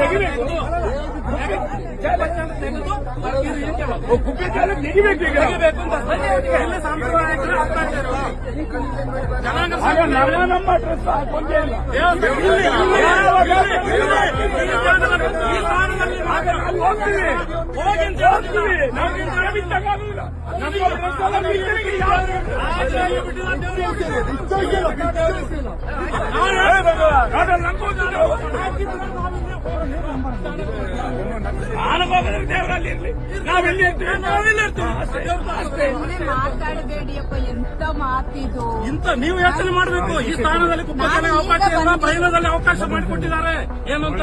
ತೆಗಿಬೇಕು ಕುಪ್ಪೆ ಚಾಲ ತೆಗಿಬೇಕು ಈಗ ಎಲ್ಲ ಸಾಂಪ್ರದಾಯಿಕರು ಆಗ್ತಾ ಇದ್ದಾರೆ ಜನಾಂಗ ನಾವೇ ನಮ್ಮ ಡ್ರೆಸ್ ಹಾಕೊಂಡೇ ಇಲ್ಲ ಈ ಸ್ಥಾನದಲ್ಲಿ ಹೋಗ್ತೀವಿ ಹೋಗಿ ಅಂತ. ನಮ್ಮ ಎಲ್ಲ ಬಿಚ್ಚಣಿಗೆ ಯಾರು ಆಚಾರ್ಯ ಬಿಟ್ಟಿಲ್ಲ ಅದನ್ನ ನಂಬೋದು ಹೋಗೋದ್ರೆ ದೇವರಲ್ಲಿ ಇರ್ಲಿ ನಾವೆಲ್ಲಿ ಇರ್ತೀವಿ ನಾವೆಲ್ಲಿ ಇರ್ತೀವಿ ಅಷ್ಟೇ ಅಷ್ಟೇ ಸುಮ್ಮನೆ ಮಾತಾಡಬೇಡಿಯಪ್ಪ ಎಂತ ಮಾತಿದು ಇಂತ ನೀವು ಯೋಚನೆ ಮಾಡಬೇಕು ಈ ಸ್ಥಾನದಲ್ಲಿ ಕುಪ್ಪದಲ್ಲಿ ಅವಕಾಶ ಇಲ್ಲ ಬೈಲದಲ್ಲಿ ಅವಕಾಶ ಮಾಡಿಕೊಟ್ಟಿದ್ದಾರೆ ಏನಂತ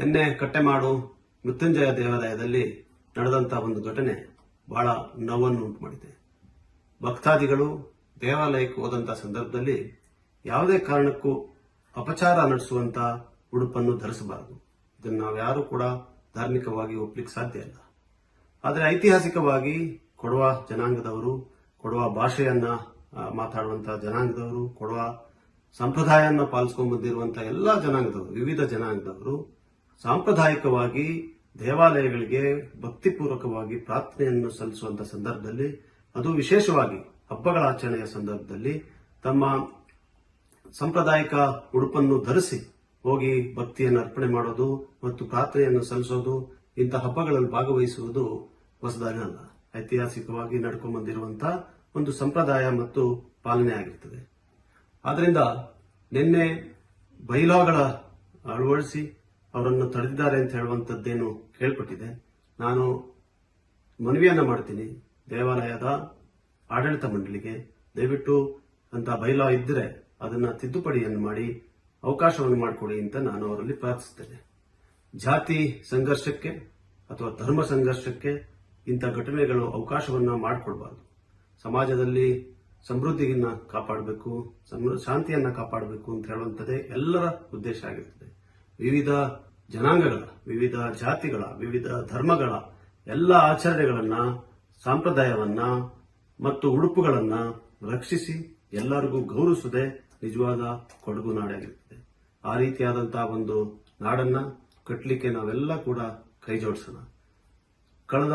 ನಿನ್ನೆ ಕಟ್ಟೆಮಾಡು ಮೃತ್ಯುಂಜಯ ದೇವಾಲಯದಲ್ಲಿ ನಡೆದಂತ ಒಂದು ಘಟನೆ ಬಹಳ ನೋವನ್ನು ಉಂಟು ಮಾಡಿದೆ ಭಕ್ತಾದಿಗಳು ದೇವಾಲಯಕ್ಕೆ ಹೋದಂತ ಸಂದರ್ಭದಲ್ಲಿ ಯಾವುದೇ ಕಾರಣಕ್ಕೂ ಅಪಚಾರ ನಡೆಸುವಂತ ಉಡುಪನ್ನು ಧರಿಸಬಾರದು. ಇದನ್ನು ನಾವು ಯಾರು ಕೂಡ ಧಾರ್ಮಿಕವಾಗಿ ಒಪ್ಲಿಕ್ಕೆ ಸಾಧ್ಯ ಇಲ್ಲ. ಆದರೆ ಐತಿಹಾಸಿಕವಾಗಿ ಕೊಡವ ಜನಾಂಗದವರು, ಕೊಡುವ ಭಾಷೆಯನ್ನ ಮಾತಾಡುವಂತ ಜನಾಂಗದವರು, ಕೊಡುವ ಸಂಪ್ರದಾಯವನ್ನು ಪಾಲಿಸ್ಕೊಂಡು ಬಂದಿರುವಂತ ಎಲ್ಲಾ ಜನಾಂಗದವರು, ವಿವಿಧ ಜನಾಂಗದವರು ಸಾಂಪ್ರದಾಯಿಕವಾಗಿ ದೇವಾಲಯಗಳಿಗೆ ಭಕ್ತಿಪೂರ್ವಕವಾಗಿ ಪ್ರಾರ್ಥನೆಯನ್ನು ಸಲ್ಲಿಸುವಂತ ಸಂದರ್ಭದಲ್ಲಿ, ಅದು ವಿಶೇಷವಾಗಿ ಹಬ್ಬಗಳ ಆಚರಣೆಯ ಸಂದರ್ಭದಲ್ಲಿ ತಮ್ಮ ಸಾಂಪ್ರದಾಯಿಕ ಉಡುಪನ್ನು ಧರಿಸಿ ಹೋಗಿ ಭಕ್ತಿಯನ್ನು ಅರ್ಪಣೆ ಮಾಡೋದು ಮತ್ತು ಪ್ರಾರ್ಥನೆಯನ್ನು ಸಲ್ಲಿಸೋದು ಇಂಥ ಹಬ್ಬಗಳಲ್ಲಿ ಭಾಗವಹಿಸುವುದು ಹೊಸದಾಗಿ ಅಲ್ಲ. ಐತಿಹಾಸಿಕವಾಗಿ ನಡ್ಕೊಂಡು ಬಂದಿರುವಂತಹ ಒಂದು ಸಂಪ್ರದಾಯ ಮತ್ತು ಪಾಲನೆ ಆಗಿರ್ತದೆ. ಆದ್ದರಿಂದ ನಿನ್ನೆ ಬೈಲಾಗಳ ಅಳವಡಿಸಿ ಅವರನ್ನು ತಡೆದಿದ್ದಾರೆ ಅಂತ ಹೇಳುವಂಥದ್ದೇನು ಕೇಳ್ಪಟ್ಟಿದೆ. ನಾನು ಮನವಿಯನ್ನು ಮಾಡ್ತೀನಿ. ದೇವಾಲಯದ ಆಡಳಿತ ಮಂಡಳಿಗೆ. ದಯವಿಟ್ಟು ಅಂತ ಬೈಲಾ ಇದ್ದರೆ ಅದನ್ನ ತಿದ್ದುಪಡಿಯನ್ನು ಮಾಡಿ ಅವಕಾಶವನ್ನು ಮಾಡಿಕೊಡಿ ಅಂತ ನಾನು ಅವರಲ್ಲಿ ಪ್ರಾರ್ಥಿಸುತ್ತೇನೆ. ಜಾತಿ ಸಂಘರ್ಷಕ್ಕೆ ಅಥವಾ ಧರ್ಮ ಸಂಘರ್ಷಕ್ಕೆ ಇಂಥ ಘಟನೆಗಳು ಅವಕಾಶವನ್ನ ಮಾಡಿಕೊಡ್ಬಾರ್ದು. ಸಮಾಜದಲ್ಲಿ ಸಮೃದ್ಧಿಯನ್ನ ಕಾಪಾಡಬೇಕು ಶಾಂತಿಯನ್ನ ಕಾಪಾಡಬೇಕು ಅಂತ ಹೇಳುವಂಥದ್ದೇ ಎಲ್ಲರ ಉದ್ದೇಶ ಆಗಿರ್ತದೆ. ವಿವಿಧ ಜನಾಂಗಗಳ, ವಿವಿಧ ಜಾತಿಗಳ, ವಿವಿಧ ಧರ್ಮಗಳ ಎಲ್ಲ ಆಚರಣೆಗಳನ್ನ, ಸಂಪ್ರದಾಯವನ್ನ ಮತ್ತು ಉಡುಪುಗಳನ್ನ ರಕ್ಷಿಸಿ ಎಲ್ಲರಿಗೂ ಗೌರವಿಸುವುದೇ ನಿಜವಾದ ಕೊಡಗು ನಾಡಾಗಿರ್ತದೆ ಆ ರೀತಿಯಾದಂತಹ ಒಂದು ನಾಡನ್ನ ಕಟ್ಟಲಿಕ್ಕೆ ನಾವೆಲ್ಲ ಕೂಡ ಕೈ ಜೋಡಿಸೋಣ. ಕಳೆದ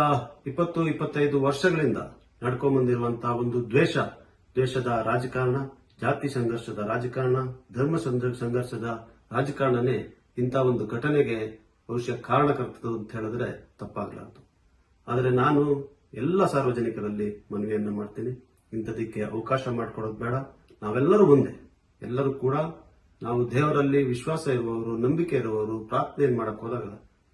ಇಪ್ಪತ್ತು, ಇಪ್ಪತ್ತೈದು ವರ್ಷಗಳಿಂದ ನಡ್ಕೊಂಡ್ ಬಂದಿರುವಂತಹ ಒಂದು ದ್ವೇಷ, ದ್ವೇಷದ ರಾಜಕಾರಣ, ಜಾತಿ ಸಂಘರ್ಷದ ರಾಜಕಾರಣ, ಧರ್ಮ ಸಂಘ- ಸಂಘರ್ಷದ ರಾಜಕಾರಣನೇ ಇಂಥ ಒಂದು ಘಟನೆಗೆ ಬಹುಶಃ ಕಾರಣಕರ್ತದ್ದು ಅಂತ ಹೇಳಿದ್ರೆ ತಪ್ಪಾಗಲಾರದು. ಆದರೆ ನಾನು ಎಲ್ಲ ಸಾರ್ವಜನಿಕರಲ್ಲಿ ಮನವಿಯನ್ನು ಮಾಡ್ತೀನಿ. ಇಂಥದಕ್ಕೆ ಅವಕಾಶ ಮಾಡಿಕೊಡೋದು ಬೇಡ. ನಾವೆಲ್ಲರೂ ಒಂದೇ. ಎಲ್ಲರೂ ಕೂಡ ನಾವು ದೇವರಲ್ಲಿ ವಿಶ್ವಾಸ ಇರುವವರು, ನಂಬಿಕೆ ಇರುವವರು, ಪ್ರಾರ್ಥನೆ ಮಾಡಕ್ ಹೋದಾಗ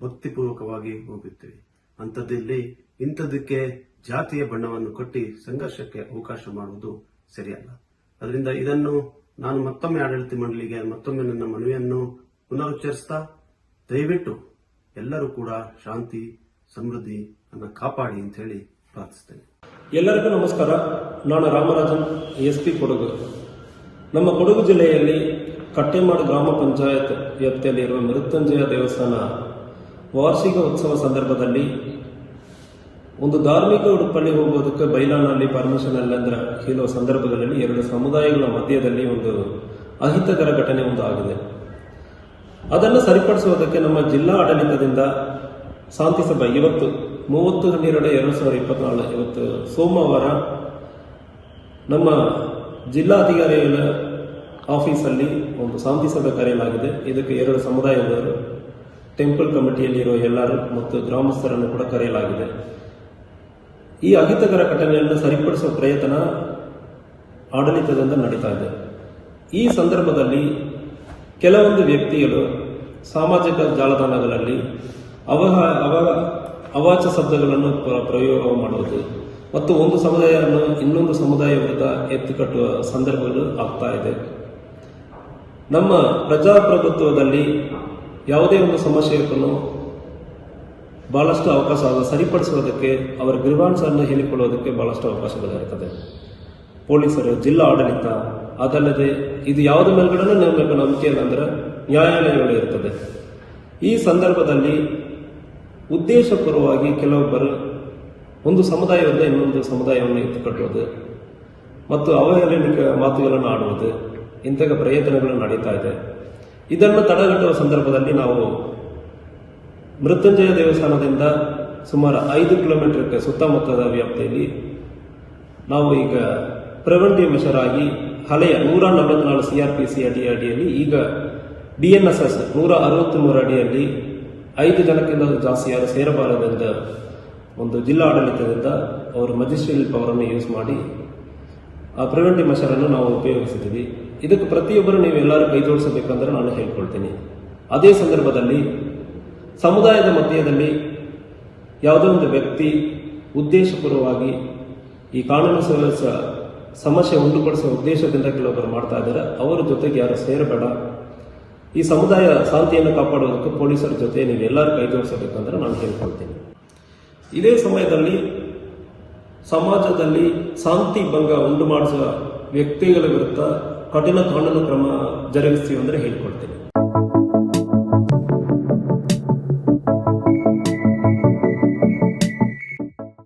ಭಕ್ತಿಪೂರ್ವಕವಾಗಿ ಹೋಗುತ್ತೇವೆ. ಅಂಥದ್ದಲ್ಲಿ ಇಂಥದಕ್ಕೆ ಜಾತಿಯ ಬಣ್ಣವನ್ನು ಕೊಟ್ಟಿ ಸಂಘರ್ಷಕ್ಕೆ ಅವಕಾಶ ಮಾಡುವುದು ಸರಿಯಲ್ಲ. ಅದರಿಂದ ಇದನ್ನು ನಾನು ಮತ್ತೊಮ್ಮೆ ಆಡಳಿತ ಮಂಡಳಿಗೆ, ಮತ್ತೊಮ್ಮೆ ನನ್ನ ಮನವಿಯನ್ನು ಪುನರುಚ್ಚರಿಸ್ತಾ, ದಯವಿಟ್ಟು ಎಲ್ಲರೂ ಕೂಡ ಶಾಂತಿ, ಸಮೃದ್ಧಿ ಅನ್ನ ಕಾಪಾಡಿ ಅಂತ ಹೇಳಿ ಪ್ರಾರ್ಥಿಸ್ತೇನೆ. ಎಲ್ಲರಿಗೂ ನಮಸ್ಕಾರ. ನಾನು ರಾಮರಾಜನ್, ಎಸ್ ಪಿ ಕೊಡಗು. ನಮ್ಮ ಕೊಡಗು ಜಿಲ್ಲೆಯಲ್ಲಿ ಕಟ್ಟೆಮಾಡು ಗ್ರಾಮ ಪಂಚಾಯತ್ ವ್ಯಾಪ್ತಿಯಲ್ಲಿರುವ ಮೃತ್ಯುಂಜಯ ದೇವಸ್ಥಾನ ವಾರ್ಷಿಕ ಉತ್ಸವ ಸಂದರ್ಭದಲ್ಲಿ ಒಂದು ಧಾರ್ಮಿಕ ಉಡುಪಲ್ಲಿ ಹೋಗೋದಕ್ಕೆ ಬೈಲಾನಲ್ಲಿ ಪರ್ಮಿಷನ್ ಇಲ್ಲ ಹೇಳುವ ಸಂದರ್ಭದಲ್ಲಿ ಎರಡು ಸಮುದಾಯಗಳ ಮಧ್ಯದಲ್ಲಿ ಒಂದು ಅಹಿತಕರ ಘಟನೆ ಒಂದು ಆಗಿದೆ. ಅದನ್ನು ಸರಿಪಡಿಸುವುದಕ್ಕೆ ನಮ್ಮ ಜಿಲ್ಲಾ ಆಡಳಿತದಿಂದ ಶಾಂತಿ ಸಭೆ ಇವತ್ತು ಮೂವತ್ತು ಹನ್ನೆರಡು ಎರಡು ಸಾವಿರದ ಇಪ್ಪತ್ನಾಲ್ಕು, ಇವತ್ತು ಸೋಮವಾರ ನಮ್ಮ ಜಿಲ್ಲಾಧಿಕಾರಿಗಳ ಆಫೀಸಲ್ಲಿ ಒಂದು ಶಾಂತಿ ಸಭೆ ಕರೆಯಲಾಗಿದೆ. ಇದಕ್ಕೆ ಎರಡು ಸಮುದಾಯದವರು, ಟೆಂಪಲ್ ಕಮಿಟಿಯಲ್ಲಿರುವ ಎಲ್ಲರೂ ಮತ್ತು ಗ್ರಾಮಸ್ಥರನ್ನು ಕೂಡ ಕರೆಯಲಾಗಿದೆ. ಈ ಅಹಿತಕರ ಘಟನೆಯನ್ನು ಸರಿಪಡಿಸುವ ಪ್ರಯತ್ನ ಆಡಳಿತದಿಂದ ನಡೀತಾ ಇದೆ. ಈ ಸಂದರ್ಭದಲ್ಲಿ ಕೆಲವೊಂದು ವ್ಯಕ್ತಿಗಳು ಸಾಮಾಜಿಕ ಜಾಲತಾಣಗಳಲ್ಲಿ ಅವಹ, ಅವ ಅವಾಚ ಶಬ್ದಗಳನ್ನು ಪ್ರ- ಪ್ರಯೋಗ ಮಾಡುವುದು. ಮತ್ತು ಒಂದು ಸಮುದಾಯವನ್ನು ಇನ್ನೊಂದು ಸಮುದಾಯ ವಿರುದ್ಧ ಎತ್ತಿಕಟ್ಟುವ ಸಂದರ್ಭಗಳು ಆಗ್ತಾ ಇದೆ. ನಮ್ಮ ಪ್ರಜಾಪ್ರಭುತ್ವದಲ್ಲಿ ಯಾವುದೇ ಒಂದು ಸಮಸ್ಯೆ ಇರ್ತನೋ ಬಹಳಷ್ಟು ಅವಕಾಶ ಸರಿಪಡಿಸುವುದಕ್ಕೆ, ಅವರ ಗೃಹಾಂಶವನ್ನು ಹೇಳಿಕೊಳ್ಳುವುದಕ್ಕೆ ಬಹಳಷ್ಟು ಅವಕಾಶಗಳಿರುತ್ತದೆ. ಪೊಲೀಸರು, ಜಿಲ್ಲಾ ಆಡಳಿತ, ಅದಲ್ಲದೆ ಇದು ಯಾವುದ್ರ ಮೇಲ್ಗಡೆ ನಮಗೆ ನಂಬಿಕೆ ಅಂದ್ರೆ ನ್ಯಾಯಾಲಯಗಳು ಇರ್ತದೆ. ಈ ಸಂದರ್ಭದಲ್ಲಿ ಉದ್ದೇಶಪೂರ್ವವಾಗಿ ಕೆಲವೊಬ್ಬರು ಒಂದು ಸಮುದಾಯದಿಂದ ಇನ್ನೊಂದು ಸಮುದಾಯವನ್ನು ಎತ್ತುಕಟ್ಟುವುದು ಮತ್ತು ಅವಹೇಳನಿಕ ಮಾತುಗಳನ್ನು ಆಡುವುದು, ಇಂತಹ ಪ್ರಯತ್ನಗಳು ನಡೀತಾ ಇದೆ. ಇದನ್ನು ತಡೆಗಟ್ಟುವ ಸಂದರ್ಭದಲ್ಲಿ ನಾವು ಮೃತ್ಯುಂಜಯ ದೇವಸ್ಥಾನದಿಂದ ಸುಮಾರು ಐದು ಕಿಲೋಮೀಟರ್ಗೆ ಸುತ್ತಮುತ್ತದ ವ್ಯಾಪ್ತಿಯಲ್ಲಿ ನಾವು ಈಗ ಪ್ರಿವೆಂಟಿವ್ ಮೆಷರ್ ಆಗಿ ಹಳೆಯ ನೂರ ನಲವತ್ನಾಲ್ಕು ಸಿ ಆರ್ ಪಿ ಸಿ ಅಡಿ ಅಡಿಯಲ್ಲಿ ಈಗ ಡಿ ಎನ್ ಎಸ್ ಎಸ್ ನೂರ ಅರವತ್ತ್ಮೂರು ಅಡಿಯಲ್ಲಿ ಐದು ಜನಕ್ಕಿಂತ ಜಾಸ್ತಿ ಯಾರು ಸೇರಬಾರದೆಂದ ಒಂದು ಜಿಲ್ಲಾ ಆಡಳಿತದಿಂದ ಅವರು ಪವರ್ ಪವರನ್ನು ಯೂಸ್ ಮಾಡಿ, ಆ ಪ್ರಿವೆಂಟಿವ್ ಮೆಷರ್ ಅನ್ನು ನಾವು ಉಪಯೋಗಿಸಿದ್ದೀವಿ. ಇದಕ್ಕೆ ಪ್ರತಿಯೊಬ್ಬರು ನೀವು ಎಲ್ಲರೂ ಕೈ ಜೋಡಿಸಬೇಕಂದ್ರೆ ನಾನು ಹೇಳ್ಕೊಳ್ತೀನಿ. ಅದೇ ಸಂದರ್ಭದಲ್ಲಿ ಸಮುದಾಯದ ಮಧ್ಯದಲ್ಲಿ ಯಾವುದೋ ಒಂದು ವ್ಯಕ್ತಿ ಉದ್ದೇಶಪೂರ್ವವಾಗಿ ಈ ಕಾನೂನು ಸಮಸ್ಯ ಸಮಸ್ಯೆ ಉಂಟುಪಡಿಸುವ ಉದ್ದೇಶದಿಂದ ಕೆಲವೊಬ್ಬರು ಮಾಡ್ತಾ ಇದ್ದಾರೆ. ಅವರ ಜೊತೆಗೆ ಯಾರು ಸೇರಬೇಡ. ಈ ಸಮುದಾಯ ಶಾಂತಿಯನ್ನು ಕಾಪಾಡುವುದಕ್ಕೆ ಪೊಲೀಸರ ಜೊತೆ ನೀವು ಎಲ್ಲರೂ ಕೈ ಜೋಡಿಸಬೇಕಂದ್ರೆ ನಾನು ಹೇಳ್ಕೊಳ್ತೀನಿ. ಇದೇ ಸಮಯದಲ್ಲಿ ಸಮಾಜದಲ್ಲಿ ಶಾಂತಿ ಭಂಗ ಉಂಟು ಮಾಡಿಸುವ ವ್ಯಕ್ತಿಗಳ ವಿರುದ್ಧ ಕಠಿಣ ಕಾನೂನು ಕ್ರಮ ಜರುಗಿಸ್ತೀವಿ ಅಂದರೆ ಹೇಳ್ಕೊಳ್ತೀನಿ